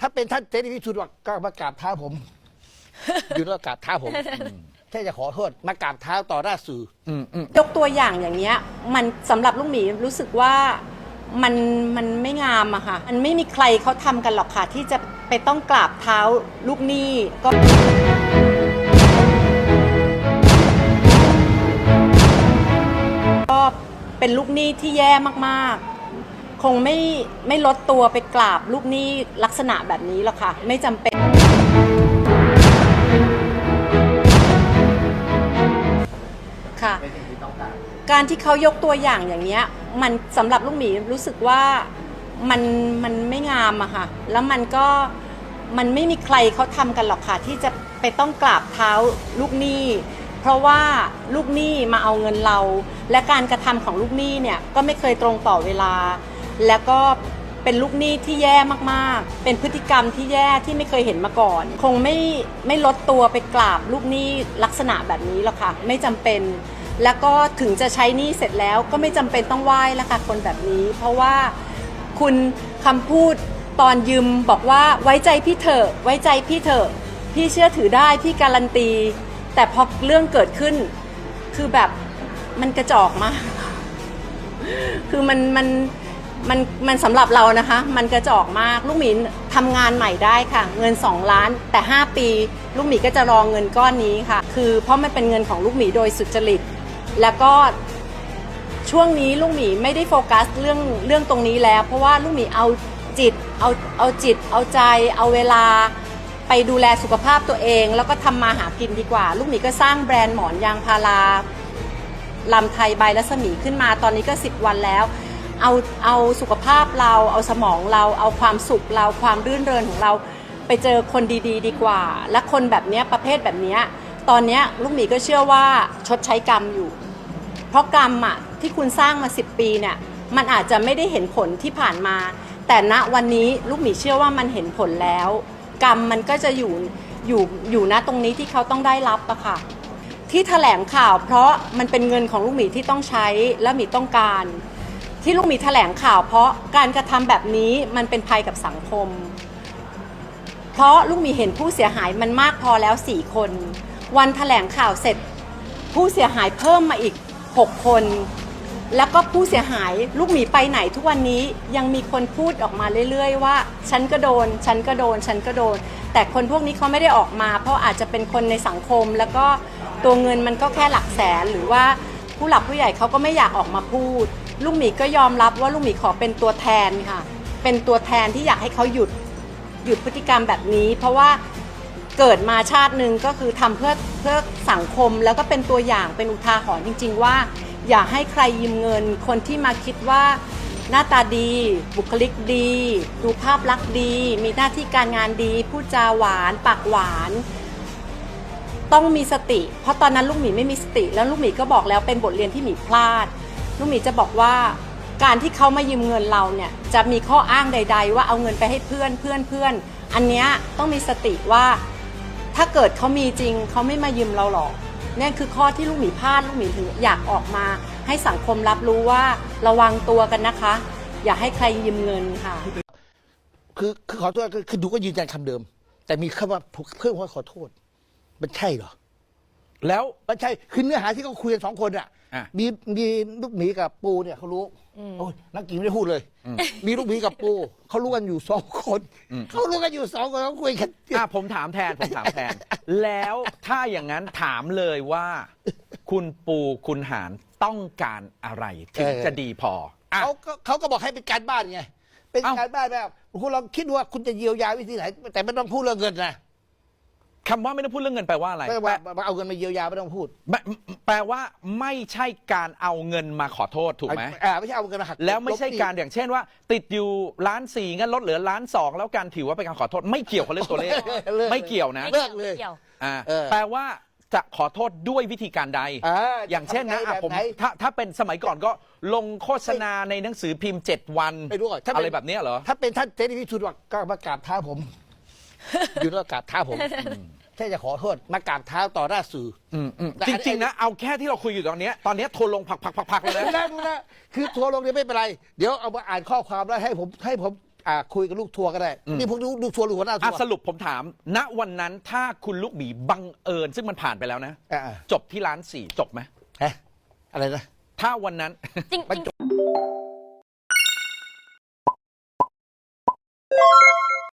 ถ้าเป็นท่านเสรีพิสุทธิ์ก็มากราบเท้าผม อยู่แล้วกราบเท้าผมถ้าจะขอโทษมากราบเท้าต่อหน้าสื่อ อืมอืมยกตัวอย่างอย่างเนี้ย มันสำหรับลูกหมีรู้สึกว่ามันมันไม่งามอะค่ะ มันไม่มีใครเขาทำกันหรอกค่ะ ที่จะไปต้องกราบเท้าลูกหนี้ก็ ก็เป็นลูกหนี้ที่แย่มากๆ คงไม่ไม่ลดตัวไปกราบลูกหนี้ลักษณะแบบนี้หรอกค่ะ ไม่จำเป็น ค่ะการที่เขายกตัวอย่างอย่างเนี้ย มันสำหรับลูกหมีรู้สึกว่ามันมันไม่งามอะค่ะ แล้วมันก็มันไม่มีใครเขาทำกันหรอกค่ะ ที่จะไปต้องกราบเท้าลูกหนี้ เพราะว่าลูกหนี้มาเอาเงินเรา และการกระทำของลูกหนี้เนี่ยก็ไม่เคยตรงต่อเวลา แล้วก็เป็นลูกหนี้ที่แย่มากๆ เป็นพฤติกรรมที่แย่ที่ไม่เคยเห็นมาก่อน คงไม่ไม่ลดตัวไปกราบลูกหนี้ลักษณะแบบนี้หรอกค่ะ ไม่จำเป็น แล้วก็ถึงจะใช้หนี้เสร็จแล้วก็ไม่จำเป็นต้องไหว้ล้วค่ะคนแบบนี้ เพราะว่าคุณคำพูดตอนยืมบอกว่าไว้ใจพี่เถอะไว้ใจพี่เถอะพี่เชื่อถือได้พี่การันตี แต่พอเรื่องเกิดขึ้น คือแบบมันกระจอกมาก คือมันมัน มันมันสำหรับเรานะคะ มันกระจอกมากลูกหมีทำงานใหม่ได้ค่ะ เงิน 2 ล้านแต่ 5 ปี ลูกหมีก็จะรองเงินก้อนนี้ค่ะ คือเพราะมันเป็นเงินของลูกหมีโดยสุจริต แล้วก็ช่วงนี้ลูกหมีไม่ได้โฟกัสเรื่องเรื่องตรงนี้แล้ว เพราะว่าลูกหมีเอาจิตเอาเอาจิต เอาใจ เอาเวลาไปดูแลสุขภาพตัวเอง แล้วก็ทำมาหากินดีกว่า ลูกหมีก็สร้างแบรนด์หมอนยางพาราลำไทยใบรัศมีขึ้นมาตอนนี้ก็ 10 วันแล้ว เอาเอาสุขภาพเราเอาสมองเราเอาความสุขเราความรื่นเริงของเราไปเจอคนดีๆดีกว่า และคนแบบเนี้ยประเภทแบบเนี้ยตอนเนี้ยลูกหมีก็เชื่อว่าชดใช้กรรมอยู่ เพราะกรรมอะที่คุณสร้างมา 10 ปีเนี่ยมันอาจจะไม่ได้เห็นผลที่ผ่านมา แต่ณวันนี้ลูกหมีเชื่อว่ามันเห็นผลแล้ว กรรมมันก็จะอยู่อยู่อยู่ณตรงนี้ที่เขาต้องได้รับอะค่ะที่แถลงข่าวเพราะมันเป็นเงินของลูกหมีที่ต้องใช้และหมีต้องการ ที่ลูกหมีแถลงข่าว เพราะการกระทำแบบนี้มันเป็นภัยกับสังคม เพราะลูกหมีเห็นผู้เสียหายมันมากพอแล้วสี่คน วันแถลงข่าวเสร็จ ผู้เสียหายเพิ่มมาอีก 6 คน แล้วก็ผู้เสียหายลูกหมีไปไหนทุกวันนี้ยังมีคนพูดออกมาเรื่อย ๆ ว่า ฉันก็โดน ฉันก็โดน ฉันก็โดน แต่คนพวกนี้เขาไม่ได้ออกมา เพราะอาจจะเป็นคนในสังคม แล้วก็ตัวเงินมันก็แค่หลักแสนหรือว่าผู้หลักผู้ใหญ่เขาก็ไม่อยากออกมาพูด ลูกหมีก็ยอมรับว่าลูกหมีขอเป็นตัวแทนค่ะ เป็นตัวแทนที่อยากให้เขาหยุดหยุดพฤติกรรมแบบนี้ เพราะว่าเกิดมาชาติหนึ่งก็คือทำเพื่อเพื่อสังคมแล้วก็เป็นตัวอย่างเป็นอุทาหรณ์จริง ๆ ว่า อย่าให้ใครยืมเงิน คนที่มาคิดว่าหน้าตาดี บุคลิกดี ดูภาพลักษณ์ดี มีหน้าที่การงานดีพูดจาหวาน ปากหวาน ต้องมีสติ เพราะตอนนั้นลูกหมีไม่มีสติ แล้วลูกหมีก็บอกแล้วเป็นบทเรียนที่หมีพลาด ลูกหมีจะบอกว่าการที่เขามายืมเงินเราเนี่ยจะมีข้ออ้างใด ๆ ว่าเอาเงินไปให้เพื่อนเพื่อนเพื่อนอันเนี้ยต้องมีสติว่าถ้าเกิดเขามีจริงเขาไม่มายืมเราหรอกนี่คือข้อที่ลูกหมีพลาดลูกหมีถึงอยากออกมา ให้สังคมรับรู้ว่าระวังตัวกันนะคะ อย่าให้ใครยืมเงินค่ะ คือคือขอโทษคือดูก็ยืนยันคำเดิม แต่มีคำว่าเพิ่มว่าขอโทษ มันใช่เหรอ แล้ว มันใช่คือเนื้อหาที่เขาคุยกันสองคนอะอะมีมีลูกหมีกับปูเนี่ยเขารู้โอ้ยนักกีไม่ได้พูดเลย มีลูกหมีกับปูเขารู้กันอยู่สองคนเขารู้กันอยู่สองคนเขาคุยกัน อะผมถามแทนผมถามแทน แล้วถ้าอย่างนั้นถามเลยว่า คุณปูคุณหารต้องการอะไรถึงจะดีพออะ เขาก็เขาก็บอกให้เป็นการบ้านไงเป็นเอ้า การบ้านแบบคุณลองคิดว่าคุณจะเยียวยาวิธีไหน แต่ไม่ต้องพูดเรื่องเงินนะ คำว่าไม่ต้องพูดเรื่องเงินแปลว่าอะไรไม่ว่าว่าเอาเงินมาเยียวยาไม่ต้องพูดแปลแปลว่าไม่ใช่การเอาเงินมาขอโทษถูกไหม อ่าไม่ใช่เอาเงินมาหักแล้วไม่ใช่ลบหนี้การอย่างเช่นว่า ติดอยู่ล้านสี่งั้นลดเหลือล้านสองแล้วการถือว่าเป็นการขอโทษไม่เกี่ยวกับเรื่องตัวเลข เลิก ไม่เกี่ยวนะเลิกเลยกี่ยวอ่าเออ แปลว่าจะขอโทษด้วยวิธีการใด อ่าอย่างเช่นนะทำไงอะแบบผมไหนถ้าถ้าเป็นสมัยก่อนก็ลงโฆษณาในหนังสือพิมพ์ 7 วัน ไม่รู้ก่อนถ้าเป็น อะไรแบบเนี้ยเหรอ ถ้าเป็นท่านเสรีพิสุทธิ์ว่าก็มากราบเท้าผม ยืนแล้วกราบเท้าผมแค่จะขอโทษมากราบเท้าต่อหน้าสื่อ อืมอืจริง ๆ นะ เอาแค่ที่เราคุยอยู่ตอนนี้ตอนนี้ยโทลงผักผักผักผักเลยนะ ได้ไม่ได้คือทัวร์ลงเนี่ยไม่เป็นไร เดี๋ยวเอามาอ่านข้อความแล้วให้ผมให้ผมคุยกับลูกทัวร์ก็ได้นี่ผมดูลูกทัวร์หรือหัวหน้าทัวสร์รุปผมถาม ณวันนั้นถ้าคุณลูกหมีบังเอิญ ซึ่งมันผ่านไปแล้วนะจบที่ร้านสี่จบไหมอะไรนะ ถ้าวันนั้น จริง